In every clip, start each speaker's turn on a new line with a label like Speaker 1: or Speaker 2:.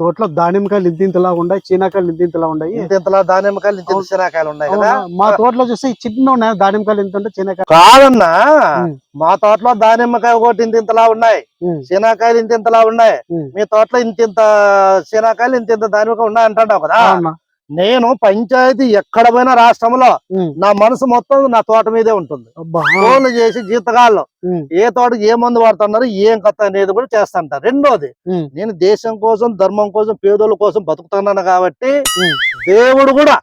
Speaker 1: తోటలో దానిమ్మకాయలు ఇంతింతలా ఉన్నాయి చీనాకాయలు ఇంతింతలా ఉన్నాయి
Speaker 2: ఇంత ఇంతలా దానిమ్మకాయలు ఇంత శనాకాయలు ఉన్నాయి కదా?
Speaker 1: మా తోటలో చూస్తే చిన్న ఉన్నాయి దానిమ్మకాయలు ఇంత ఉంటే చీనాకాయలు
Speaker 2: కాదన్నా. మా తోటలో దానిమ్మకాయ ఒకటి ఇంత ఇంతలా ఉన్నాయి
Speaker 1: ఉమ్,
Speaker 2: శనాకాయలు ఇంత ఇంతలా ఉన్నాయి. మీ తోటలో ఇంత ఇంత శనాకాయలు ఇంత ఇంత దానిమ్మకాయ ఉన్నాయి అంటావు కదా? నేను పంచాయతీ ఎక్కడ పోయినా రాష్ట్రంలో నా మనసు మొత్తం నా తోట మీదే ఉంటుంది. ఫోన్లు చేసి జీతగాళ్ళు ఏ తోటకి ఏ మందు వాడుతున్నారు ఏం కథ అనేది కూడా చేస్తాంటారు రెండోది నేను దేశం కోసం ధర్మం కోసం పేదోళ్ళ కోసం బతుకుతున్నాను కాబట్టి దేవుడు కూడా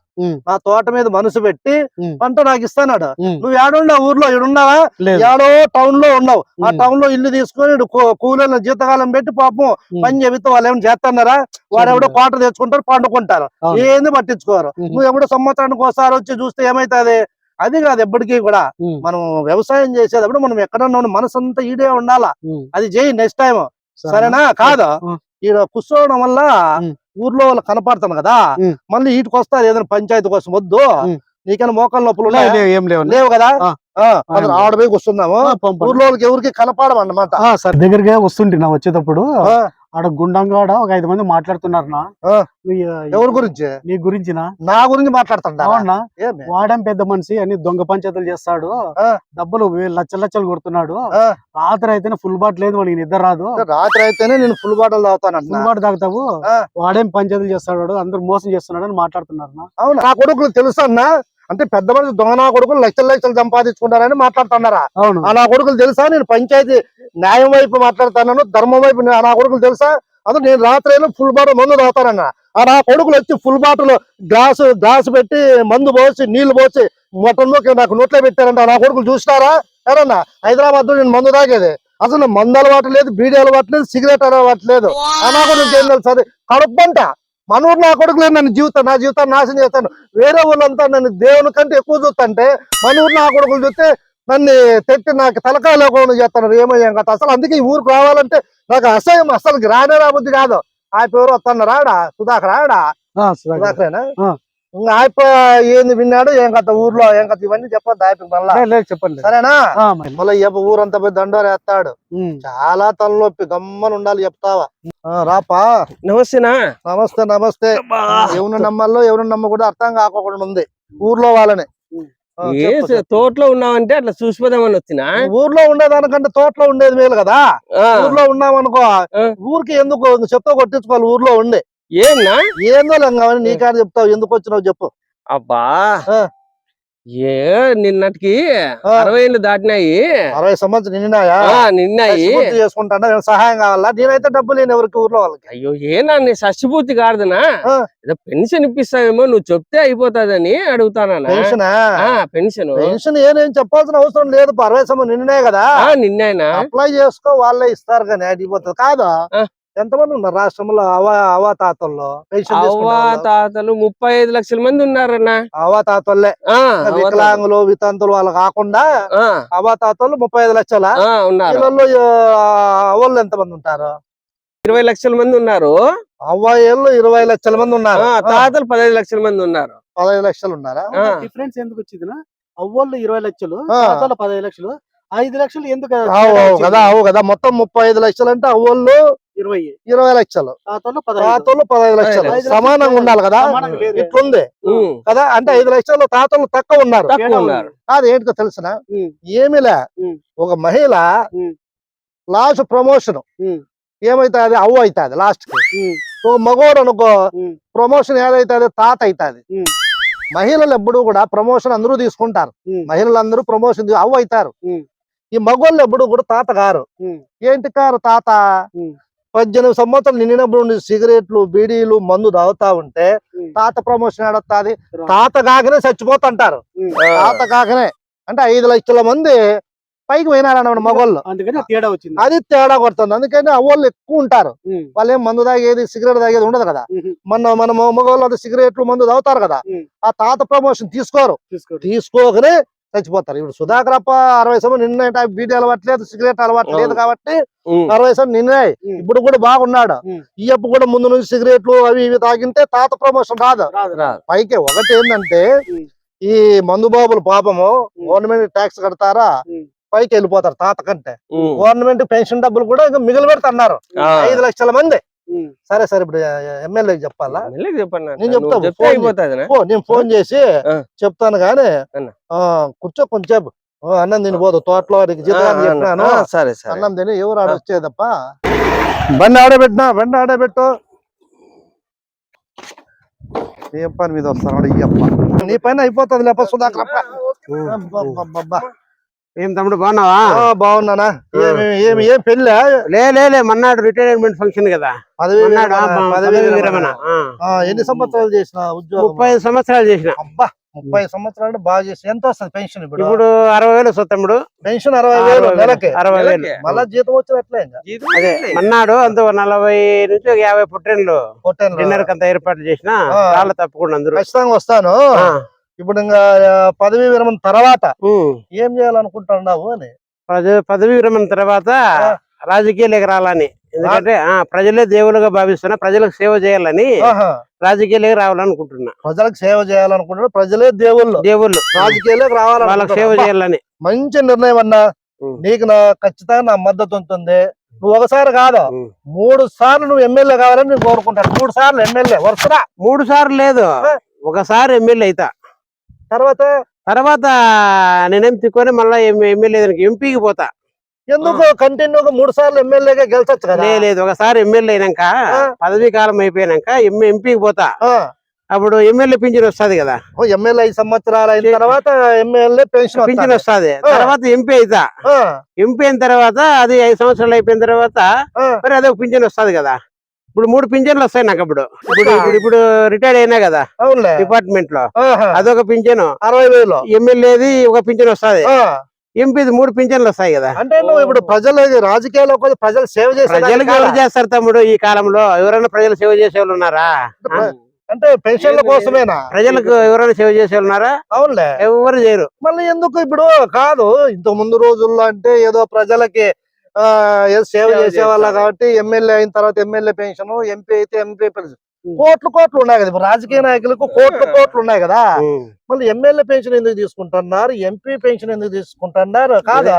Speaker 2: నా తోట మీద మనసు పెట్టి పంట నాకు ఇస్తాడు
Speaker 1: ఉమ్.
Speaker 2: నువ్వు ఏడున్నావు ఊర్లో ఈడున్నావా
Speaker 1: లేదు
Speaker 2: ఏడో టౌన్లో ఉన్నావు ఆ. టౌన్లో ఇల్లు తీసుకొని ఈడు కూ- కూలీలను జీతకాలం పెట్టి పాపం. పని చెబితే వాళ్ళు ఏమైనా చేస్తున్నారా వాడు ఎవడో కోట తెచ్చుకుంటారు పండుకుంటారు. ఏంది పట్టించుకోరు. నువ్వు ఎప్పుడో సంవత్సరానికి ఒకసారి వచ్చి చూస్తే ఏమైతుంది అది కాదు ఎప్పటికీ కూడా మనం వ్యవసాయం చేసేటప్పుడు మనం ఎక్కడన్నా ఉన్న మనసు అంతా ఈడే ఉండాలా. అది చేయి నెక్స్ట్ టైం
Speaker 1: సరేనా?
Speaker 2: కాదు. ఈడ కూర్చోవడం వల్ల. ఊర్లో వాళ్ళు కనపడతాను కదా. మళ్ళీ వీటికి వస్తారు ఏదైనా పంచాయతీ కోసం వద్దు. నీకైనా మోకాళ్ళ నొప్పులు
Speaker 1: ఏం లేవు
Speaker 2: లేవు కదా
Speaker 1: ఆ.
Speaker 2: ఆ, కొందరు
Speaker 1: ఆ.
Speaker 2: ఆడ పోయి కూర్చున్నాము
Speaker 1: ఆ, పంపండి.
Speaker 2: ఊర్లో వాళ్ళకి ఎవరికి కనపడమన్నమాట
Speaker 1: దగ్గరగా వస్తుంటే నా వచ్చేటప్పుడు ఆడ గుండంగాడ ఒక ఐదు మంది మాట్లాడుతున్నారు నా
Speaker 2: ఆ.
Speaker 1: ఈ-
Speaker 2: ఎవరి గురించి?
Speaker 1: నీ గురించినా?
Speaker 2: నా గురించి ఏమి?
Speaker 1: వాడేం పెద్ద మనిషి అన్ని దొంగ పంచాయతీలు చేస్తాడు. డబ్బులు వే- లచ్చలు లచ్చలు కొడుతున్నాడు. రాత్రి అయితేనే ఫుల్ బాట్ లేదు వాడికి నిద్ర రాదు.
Speaker 2: రాత్రి అయితేనే నేను ఫుల్ బాటిల్ తాగుతానంట
Speaker 1: ఫుల్ బాట్ తాగుతావు. వాడేం పంచాయతీలు చేస్తాడు? అందరూ మోసం చేస్తున్నాడు అని మాట్లాడుతున్నారు.
Speaker 2: అవును? నా కొడుకులు తెలుసు అన్న? అంటే పెద్ద మనిషి దొంగ నా కొడుకులు లక్షలు లక్షలు సంపాదించుకుంటారని మాట్లాడుతున్నారా?
Speaker 1: అవును.
Speaker 2: నా కొడుకులు తెలుసా? నేను పంచాయతీ న్యాయం వైపు మాట్లాడతానను ధర్మం వైపు నా కొడుకులు తెలుసా? అందుకు నేను రాత్రి అయినా ఫుల్ బాటిల్ మందు తాగుతానన్న. ఆ నా కొడుకులు వచ్చి ఫుల్ బాటిల్ గ్లాసు గ్లాసు పెట్టి మందు పోసి నీళ్ళు పోసి మొట్టం నాకు నోట్లో పెట్టారంట. నా కొడుకులు చూసినారా? ఎవరన్నా? హైదరాబాద్లో నేను మందు తాగేది. అసలు మందు అలవాటు లేదు బీడీ అలవాటు లేదు సిగరెట్ అలవాటు లేదు. నా కొడుకు ఏం తెలుసు? అది కడుపంట మన నా కొడుకు లేదు నన్ను జీవితం నా జీవితాన్ని నాశనం చేస్తాను. వేరే వాళ్ళంతా నన్ను దేవుని కంటే ఎక్కువ చూస్తుంటే మన నా కొడుకులు చూస్తే నన్ను తెట్టి నాకు తలకాయ లేకుండా చేస్తాను ఏమయ్యాం కదా? అసలు అందుకే ఈ ఊరికి రావాలంటే నాకు అసహ్యం అసలు రానే రాబుద్ది కాదు. ఆ పేరు వస్తాను రాడా? సుధాకర్ రాడా. సుధాకరేనా? ఆయప్ప ఏంది విన్నాడు? ఏం కథ ఊర్లో? ఏం కథ? ఇవన్నీ చెప్పొద్దు ఆయప్ప మళ్ళా.
Speaker 1: లే, లే, చెప్పండి
Speaker 2: సరేనా. మళ్ళీ ఇయ్యప్ప ఊరంతా పోయి దండోరు వేస్తాడు. చాలా తలనొప్పి గమ్మని ఉండాలి చెప్తావా? ఆ, రాపా.
Speaker 3: నమస్తేనా?
Speaker 2: నమస్తే నమస్తే. ఎవరిని నమ్మాలో ఎవరిని నమ్మకూడదు అర్థం కాకుండా ఉంది. ఊర్లో వాళ్ళని.
Speaker 3: ఏ. తోటలో ఉన్నావంటే అట్లా చూసిపోదామని వచ్చినా?
Speaker 2: ఊర్లో ఉండేదానికంటే తోటలో ఉండేది మేలు కదా? ఊర్లో ఉన్నామనుకో. ఊరికి ఎందుకు చెప్తా కొట్టించుకోవాలి ఊర్లో ఉండి.
Speaker 3: ఏంనా
Speaker 2: ఏందో లంగావని నీ కాడ చెప్తావు ఎందుకు వచ్చినావు చెప్పు.
Speaker 3: అబ్బా. ఏ నిన్నటికి. అరవై ఏళ్ళు దాటినాయి.
Speaker 2: అరవై సంవత్సరం నిన్నాయా
Speaker 3: నిన్నాయి
Speaker 2: ఏమైనా సహాయం కావాలా? నేనైతే డబ్బు లేని ఎవరికి ఊర్లో వాళ్ళకి.
Speaker 3: అయ్యో ఏనా నీ షష్టిపూర్తి కాదునా. ఏదో పెన్షన్ ఇప్పిస్తావేమో నువ్వు చెప్తే అయిపోతాదని అడుగుతానా
Speaker 2: పెన్షన్?
Speaker 3: ఆ పెన్షన్.
Speaker 2: పెన్షన్ ఏనేం చెప్పాల్సిన అవసరం లేదు. అరవై సంవత్సరం నిన్నే కదా.
Speaker 3: నిన్నైనా
Speaker 2: అప్లై చేసుకో వాళ్ళే ఇస్తారు కానీ అడిగిపోతుంది. కాదా. ఎంతమంది ఉన్నారు రాష్ట్రంలో? అవా అవా తాతల్లో పెన్షన్ వాళ్ళు?
Speaker 3: తాతలు ముప్పై ఐదు లక్షల మంది ఉన్నారన్నా.
Speaker 2: అవా తాతల్లే.
Speaker 3: ఆ, అవ్వ తాతలు.
Speaker 2: వికలాంగులు వితంతులు వాళ్ళు కాకుండా అవా తాతలు ముప్పై ఐదు లక్షల?
Speaker 3: ఉన్నారు.
Speaker 2: అవ్వలు ఎంతమంది ఉంటారు?
Speaker 3: ఇరవై లక్షల మంది ఉన్నారు.
Speaker 2: అవ్వాయిలు ఇరవై లక్షల మంది ఉన్నారు.
Speaker 3: ఆ, తాతలు పదహైదు లక్షల మంది ఉన్నారు.
Speaker 2: పదహైదు లక్షలు ఉన్నారా.
Speaker 1: డిఫరెన్స్ ఎందుకు వచ్చింది అవ్వళ్ళు ఇరవై లక్షలు. తాతలు పదహైదు లక్షలు ఐదు లక్షలు ఎందుకు
Speaker 2: అవు అవు? కదా అవు కదా. మొత్తం ముప్పై ఐదు లక్షలు అంటే అవ్వళ్ళు
Speaker 1: ఇరవై
Speaker 2: ఇరవై లక్షలు.
Speaker 1: తాతలు పదహైదు.
Speaker 2: లక్షలు. సమానంగా ఉండాలి కదా. ఇట్లుంది. కదా? అంటే ఐదు లక్షలు తాతలు తక్కువ ఉన్నారు.
Speaker 3: తక్కువ
Speaker 1: తేడా
Speaker 3: ఉన్నారు.
Speaker 2: కాదు ఏంటో తెలుసిన. ఏమిలే. ఒక మహిళ. Last promotion. ఏమైతుంది? అవ్వ అవుతుంది
Speaker 1: లాస్ట్కి
Speaker 2: ఒక మగోడు అనుకో ప్రమోషన్ ఏదైతుంది? తాత అవుతుంది మహిళలు ఎప్పుడు కూడా ప్రమోషన్ అందరూ తీసుకుంటారు.
Speaker 1: ఉమ్,
Speaker 2: మహిళలు అందరూ ప్రమోషన్ అవ్వ అవుతారు. ఈ మగోళ్ళు ఎప్పుడు కూడా తాత గారు. ఏంటి కారు తాత. పద్దెనిమిది సంవత్సరాలు నిండినప్పుడు నుండి సిగరెట్లు బీడీలు మందు తాగుతా ఉంటే. తాత ప్రమోషన్ ఏడొస్తుంది
Speaker 1: రా.
Speaker 2: తాత కాకనే చచ్చిపోతుంటారు. తాత కాకనే. అంటే ఐదు లక్షల మంది పైకి పోయినారన్నమాట మగోళ్ళు.
Speaker 1: అందుకని ఆ తేడా వచ్చింది.
Speaker 2: అది తేడా కొడుతుంది. అందుకని అవ్వళ్ళు ఎక్కువ ఉంటారు. వాళ్ళు ఏం మందు తాగేది సిగరెట్ తాగేది ఉండదు కదా. మన మన మగవాళ్ళు అది సిగరెట్లు మందు తాగుతారు కదా. ఆ తాత ప్రమోషన్ తీసుకోరు. తీసుకోకనే చచ్చిపోతారు ఇప్పుడు సుధాకర్ అప్ప అరవై సంవత్సరం నిన్న బీడీ అలవాట్లేదు సిగరెట్ అలవాటు లేదు
Speaker 3: అవును.
Speaker 2: కాబట్టి అరవై సంవత్సరం నిన్నే. ఇప్పుడు కూడా బాగున్నాడు. ఈ అప్పు కూడా ముందు నుంచి సిగరెట్లు అవి ఇవి తాగింటే తాత ప్రమోషన్ రాదు. పైకి ఒకటి ఏంటంటే. ఈ మందు బాబులు పాపము. గవర్నమెంట్ ట్యాక్స్ కడతారా. పైకి వెళ్ళిపోతారు తాత కంటే గవర్నమెంట్ పెన్షన్ డబ్బులు కూడా ఇంకా మిగిలి పెడుతున్నారు ఐదు లక్షల మంది. సరే సరే ఇప్పుడు ఎమ్మెల్యేకి చెప్పాలా?
Speaker 3: చెప్పండి
Speaker 2: నేను
Speaker 3: నువ్వు
Speaker 2: చెప్తా,
Speaker 3: చెప్తే
Speaker 2: ఫోన్
Speaker 3: అయిపోతుంది
Speaker 2: ఓ నేను ఫోన్ చేసి. చెప్తాను. ఆ కూర్చో కొంచెం అన్నం తిని పోదు తోటలో చెప్పినాను.
Speaker 3: సరే సరే.
Speaker 2: అన్నం తిని ఎవరు ఆడ వచ్చేదప్ప? బండి ఆడబెట్టినా బండి ఆడబెట్టు ఏం పని మీద వస్తాను అయ్యప్ప. నీ పైన అయిపోతుంది లేప సుధాకరప్ప అబ్బబ్బబ్బబ్బా.
Speaker 4: ఏం తమ్ముడు బాగున్నావా?
Speaker 2: బాగున్నానా? ఏమి ఏం పెళ్ళా?
Speaker 4: లే లే లే మన్నాడు రిటైర్మెంట్ ఫంక్షన్ కదా.
Speaker 2: ఎన్ని సంవత్సరాలు చేసిన ఉద్యోగం?
Speaker 4: ముప్పై సంవత్సరాలు చేసిన.
Speaker 2: అబ్బా ముప్పై సంవత్సరాలు బాగా చేసి ఎంత వస్తుంది పెన్షన్ ఇప్పుడు?
Speaker 4: ఇప్పుడు అరవై వేలు వస్తుంది తమ్ముడు.
Speaker 2: పెన్షన్ అరవై వేలు. నెలకి.
Speaker 4: అరవై వేలు.
Speaker 2: మళ్ళా జీతం వచ్చినట్లే
Speaker 4: అదే మన్నాడు అంత నలభై నుంచి యాభై పుట్టినలు
Speaker 2: పొట్టేను
Speaker 4: డిన్నర్కి అంత ఏర్పాటు చేసిన
Speaker 2: ఆ.
Speaker 4: రాళ్ళ తప్పకుండా అందరూ
Speaker 2: ఖచ్చితంగా వస్తాను. ఇప్పుడు ఇంకా పదవి విరమణ తర్వాత. ఏం చేయాలనుకుంటున్నావు అని
Speaker 4: పద- పదవి విరమణ తర్వాత. రాజకీయాలకు రావాలని ఎందుకంటే ప్రజలే దేవులుగా భావిస్తున్నా ప్రజలకు సేవ చేయాలని. రాజకీయాలకు రావాలనుకుంటున్నా
Speaker 2: ప్రజలకు సేవ చేయాలనుకుంటున్నారు ప్రజలే దేవుళ్ళు
Speaker 4: దేవుళ్ళు
Speaker 2: రాజకీయాలకు
Speaker 4: వాళ్ళకి సేవ చేయాలని
Speaker 2: మంచి నిర్ణయం అన్నా. నీకు నా ఖచ్చితంగా నా మద్దతు ఉంటుంది నువ్వు ఒకసారి కాదు. మూడు సార్లు నువ్వు ఎమ్మెల్యే కావాలని నేను కోరుకుంటాను మూడు సార్లు ఎమ్మెల్యే వరుసరా
Speaker 4: మూడు సార్లు లేదు. ఒకసారి ఎమ్మెల్యే అయితా
Speaker 2: తర్వాత
Speaker 4: తర్వాత నేనేం తిక్కుని మళ్ళీ ఎమ్మెల్యే ఎంపీకి పోతా.
Speaker 2: ఎందుకు? కంటిన్యూగా మూడు సార్లు ఎమ్మెల్యేగా గెలిచొచ్చు కదా.
Speaker 4: లేదు ఒకసారి ఎమ్మెల్యే అయినాక. పదవీ కాలం అయిపోయినాక ఎంపీకి పోతా. అప్పుడు ఎమ్మెల్యే పింఛన్ వస్తది కదా.
Speaker 2: ఎమ్మెల్యే ఐదు సంవత్సరాలు అయిన తర్వాత ఎమ్మెల్యే పెన్షన్
Speaker 4: పింఛన్
Speaker 2: వస్తుంది.
Speaker 4: తర్వాత ఎంపీ అయితా. ఎంపీ అయిన తర్వాత అది ఐదు సంవత్సరాలు అయిపోయిన తర్వాత మరి అదొక పింఛన్ వస్తది కదా. ఇప్పుడు మూడు పింఛన్లు వస్తాయి నాకు అప్పుడు ఇప్పుడు ఇప్పుడు రిటైర్డ్ అయినా కదా
Speaker 2: డిపార్ట్మెంట్లో.
Speaker 4: అదొక పింఛను.
Speaker 2: అరవై వేలు.
Speaker 4: ఎమ్మెల్యేది ఒక పింఛన్ వస్తది. ఎంపీది మూడు పింఛన్లు వస్తాయి కదా.
Speaker 2: అంటే నువ్వు ఇప్పుడు ప్రజలు రాజకీయాల్లోకి వచ్చి ప్రజలు సేవ చేసే
Speaker 4: ప్రజలకు ఎవరు చేస్తారు తమ్ముడు ఈ కాలంలో? ఎవరైనా ప్రజలు సేవ చేసే వాళ్ళు ఉన్నారా?
Speaker 2: అంటే పెన్షన్ల కోసమేనా?
Speaker 4: ప్రజలకు ఎవరైనా సేవ చేసే ఉన్నారా?
Speaker 2: అవునులే.
Speaker 4: ఎవరు చేయరు.
Speaker 2: మళ్ళీ ఎందుకు ఇప్పుడు? కాదు ఇంత ముందు రోజుల్లో అంటే ఏదో ప్రజలకి సేవ
Speaker 3: సేవ
Speaker 2: చేసే వాళ్ళ
Speaker 3: చేస్తారు.
Speaker 2: కాబట్టి ఎమ్మెల్యే అయిన తర్వాత ఎమ్మెల్యే పెన్షన్ ఎంపీ అయితే ఎంపీ పెన్షన్. కోట్లు కోట్లు ఉన్నాయి కదా ఇప్పుడు రాజకీయ నాయకులకు కోట్లు. కోట్లు ఉన్నాయి కదా. మళ్ళీ ఎమ్మెల్యే పెన్షన్ ఎందుకు తీసుకుంటున్నారు ఎంపీ పెన్షన్ ఎందుకు తీసుకుంటున్నారు కాదా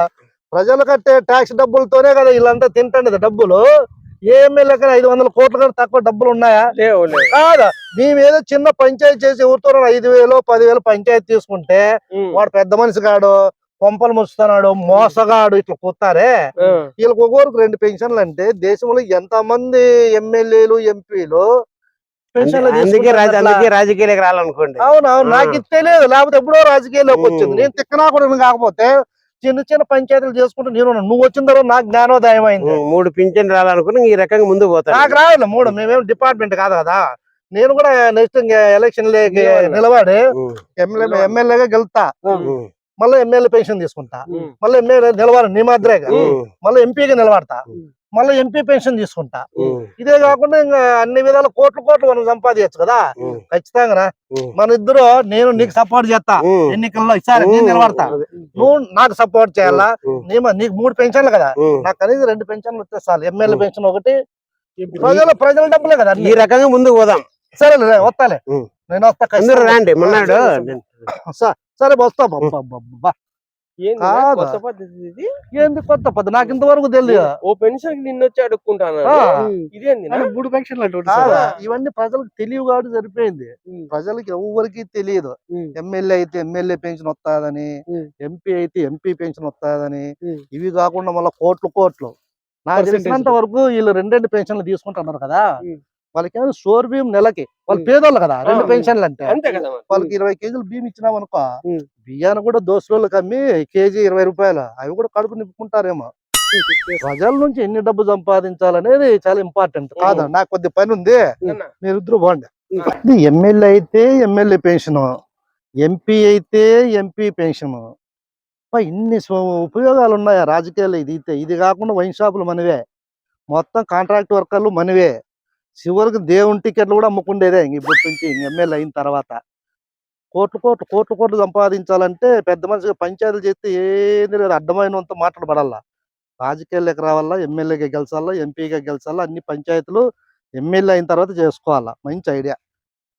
Speaker 2: ప్రజలు కట్టే ట్యాక్స్ డబ్బులతోనే కదా వీళ్ళంతా తింటండి డబ్బులు ఏ ఎమ్మెల్యే కన్నా ఐదు వందల కోట్ల కన్నా తక్కువ డబ్బులు ఉన్నాయా కాదా మేమేదో చిన్న పంచాయతీ చేసి ఎవరితో ఐదు వేలు పదివేలు పంచాయతీ తీసుకుంటే. వాడు పెద్ద మనిషి కాడు కొంపలు ముస్తున్నాడు మోసగాడు ఇట్లా కూతారే
Speaker 3: ఆ.
Speaker 2: వీళ్ళకి ఒక్కొక్కరికి రెండు పెన్షన్లు అంటే దేశంలో ఎంత మంది ఎమ్మెల్యేలు ఎంపీలు
Speaker 4: అందుకే. అందుకే రాజకీయాలకు రావాలనుకోండి
Speaker 2: అవునవును. నాకు ఇది తెలియదు లేకపోతే ఎప్పుడో రాజకీయాల్లోకి వచ్చింది. నేను తిక్కనాకుడు కాకపోతే చిన్న చిన్న పంచాయతీలు చేసుకుంటూ నేను. నువ్వు వచ్చిన తర్వాత నాకు జ్ఞానోదయం అయింది
Speaker 4: మూడు పింఛన్ రావాలనుకుని ఈ రకంగా ముందు
Speaker 2: నాకు
Speaker 4: పోతాను
Speaker 2: రావాలి మూడు మేమేం డిపార్ట్మెంట్ కాదు కదా నేను కూడా నెక్స్ట్ ఎలక్షన్. నిలబడి. ఎమ్మెల్యేగా గెలుతా మళ్ళీ ఎమ్మెల్యే పెన్షన్ తీసుకుంటా. మళ్ళీ ఎమ్మెల్యే నిలవాలి నీ
Speaker 4: ఉం,
Speaker 2: మళ్ళీ ఎంపీగా నిలబడతా. మళ్ళీ ఎంపీ పెన్షన్ తీసుకుంటా. ఇదే కాకుండా ఇంకా అన్ని విధాల కోట్లు కోట్లు మనం సంపాదించచ్చు కదా. ఖచ్చితంగా. మన ఇద్దరు నేను నీకు సపోర్ట్ చేస్తా. ఎన్నికల్లో ఈసారి నేను నిలబడతా. నువ్వు నాకు సపోర్ట్ చేయాలా?
Speaker 4: ఉం,
Speaker 2: నీ మ- నీకు మూడు పెన్షన్లు కదా. నాకు కనీసం రెండు పెన్షన్లు చాలు. ఎమ్మెల్యే. పెన్షన్ ఒకటి. ప్రజల ప్రజల డబ్బులే కదా.
Speaker 4: ఈ రకంగా ముందుకు పోదాం.
Speaker 2: సరే వస్తాలే. నేను వస్తా
Speaker 4: అందరూ
Speaker 2: ఖచ్చితంగా.
Speaker 4: రాండి మొన్నాడు
Speaker 2: సరే వస్తా.
Speaker 3: ఏంది? కొత్త పద్ధతి ఇది
Speaker 2: ఏంది కొత్త పద్ధతి నాకు ఇంతవరకు తెలియదు
Speaker 3: ఓ పెన్షన్ నిన్న వచ్చి అడుక్కుంటాను. ఇదేంది?
Speaker 1: మూడు పెన్షన్లు?
Speaker 2: ఇవన్నీ ప్రజలకు తెలివి కాబట్టి సరిపోయింది. ప్రజలకు ఎవరికి తెలియదు. ఎమ్మెల్యే అయితే ఎమ్మెల్యే పెన్షన్ వస్తాదని. ఎంపీ అయితే ఎంపీ పెన్షన్ వస్తాదని. ఇవి కాకుండా మళ్ళీ కోట్లు కోట్లు నాకు. తెలిసినంత వరకు వీళ్ళు రెండు రెండు పెన్షన్లు తీసుకుంటున్నారు కదా. వాళ్ళకి ఏమైనా సోర్ బియ్యం నెలకి వాళ్ళు. పేదోళ్ళు కదా రెండు. పెన్షన్లు అంటే
Speaker 3: అంతే కదా మరి.
Speaker 2: వాళ్ళకి ఇరవై కేజీలు బియ్యం ఇచ్చినాం అనుకో. బియ్యాన్ని కూడా దోసులోళ్ళకి అమ్మి కేజీ ఇరవై రూపాయలు అవి కూడా కడుపు నింపుకుంటారేమో. ప్రజల నుంచి ఎన్ని డబ్బు సంపాదించాలనేది చాలా ఇంపార్టెంట్ కాదా నాకు కొద్ది పని ఉంది. మీరిద్దరు బాగుండే ఎమ్మెల్యే అయితే ఎమ్మెల్యే పెన్షన్ ఎంపీ అయితే ఎంపీ పెన్షన్. ఇన్ని ఉపయోగాలు ఉన్నాయి ఆ రాజకీయాల్లో ఇది ఇది కాకుండా వైన్ షాపులు మనవే. మొత్తం కాంట్రాక్ట్ వర్కర్లు మనవే. చివరికి దేవుని టికెట్లు కూడా అమ్ముకుండేదే ఇంక ఇప్పటి నుంచి ఎమ్మెల్యే అయిన తర్వాత. కోట్లు కోట్లు కోట్లు కోట్లు సంపాదించాలంటే పెద్ద మనిషిగా పంచాయతీలు చేస్తే ఏది లేదు. అడ్డమైనంత మాట్లాడబడాలా రాజకీయాల్లోకి రావాలా ఎమ్మెల్యేగా గెలిచాలా ఎంపీగా గెలిచాలా అన్ని పంచాయతీలు ఎమ్మెల్యే అయిన తర్వాత చేసుకోవాలా. మంచి ఐడియా.